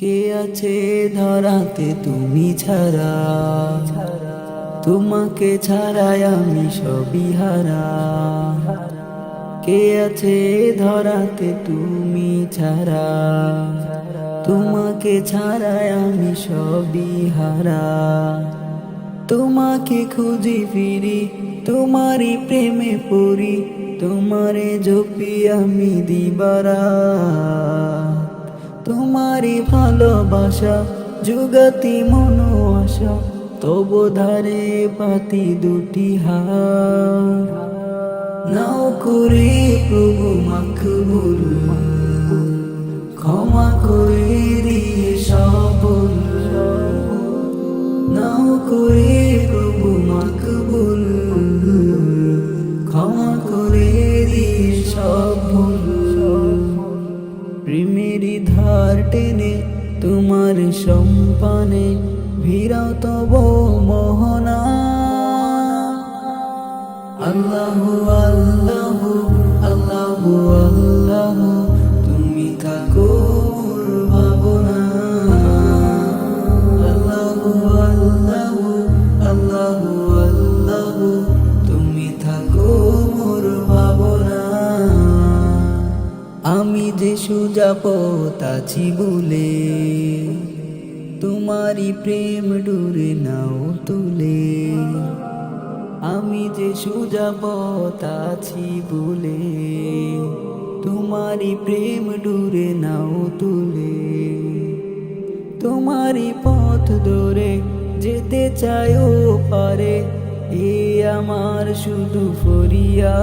কে আছে ধরাতে তুমি ছাড়া? তোমাকে ছাড়াই আমি সবই হারা। কে আছে ধরাতে তুমি ছাড়া? তোমাকে ছাড়াই আমি সবই হারা। তোমাকে খুঁজি ফিরি, তোমারই প্রেমে পড়ি, তোমারে জপি আমি দিবারা তোমারই ভালোবাসা, যুগতি মনো আশা তব ধারে পাতি দুটি হার। নাও করে প্রভু মাকবুল, ক্ষমা করে দিয়ে সবল নাও করে প্রভু মাকবুল, ক্ষমা করে দিয়ে সব ভুল প্রেমেরই ধার টেনে তোমার সম্পানে ভিরত মোহনা। আল্লাহ আল্লাহ। যে সুজাপত আছি বলে, তোমারই প্রেম ডুরে নাও তুলে। আমি যে সুজাপত আছি বলে, তোমারই প্রেম ডুরে নাও তুলে। তোমারই পথ ধরে যেতে চাইও পারে, এ আমার শুধু ফরিয়া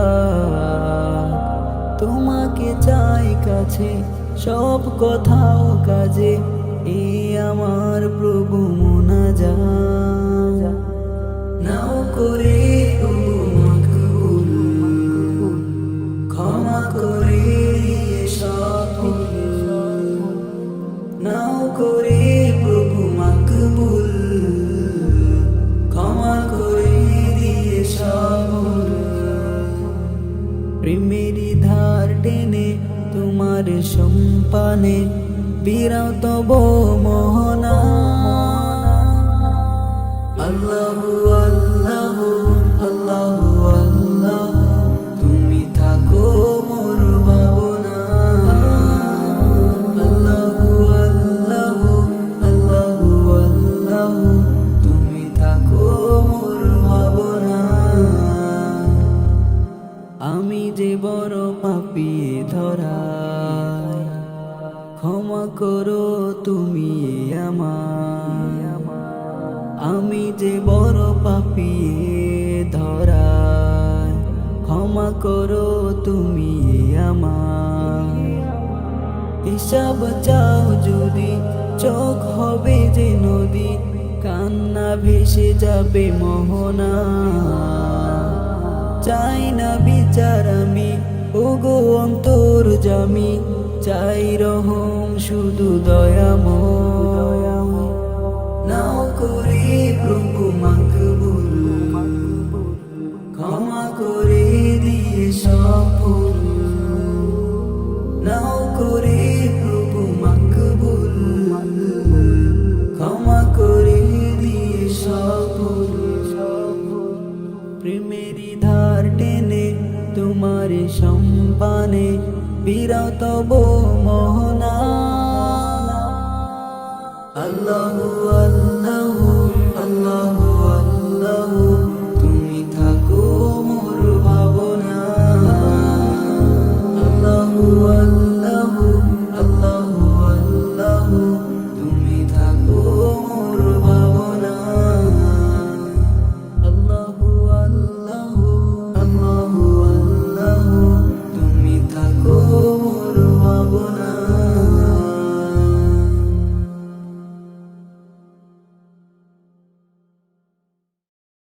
তোমাকে চাই কাছে, সব কথাও কাজে, এ আমার প্রভু মোনা যা নাও করে ক্ষমা করে সব নাও করে সম্পানে বিরত মোহনা ক্ষমা করো তুমি আমি যে বড় পাপি ধরাই ক্ষমা করো তুমি আমার। চাও যদি, চোখ হবে যে নদী, কান্না ভেসে যাবে মোহনা। চাই না বিচার আমি, ওগো অন্তর জামি চাই রহম, শুধু দয়াময় নাও করে প্রভু মাকবুল ক্ষমা করে দিয়ে সব ভুল। নাও করে প্রভু মাকবুল ক্ষমা করে দিয়ে সব ভুল। প্রেমেরই ধার টেনে তোমার সম্পানে বিরত মোহনা। আল্লাহ আল্লাহ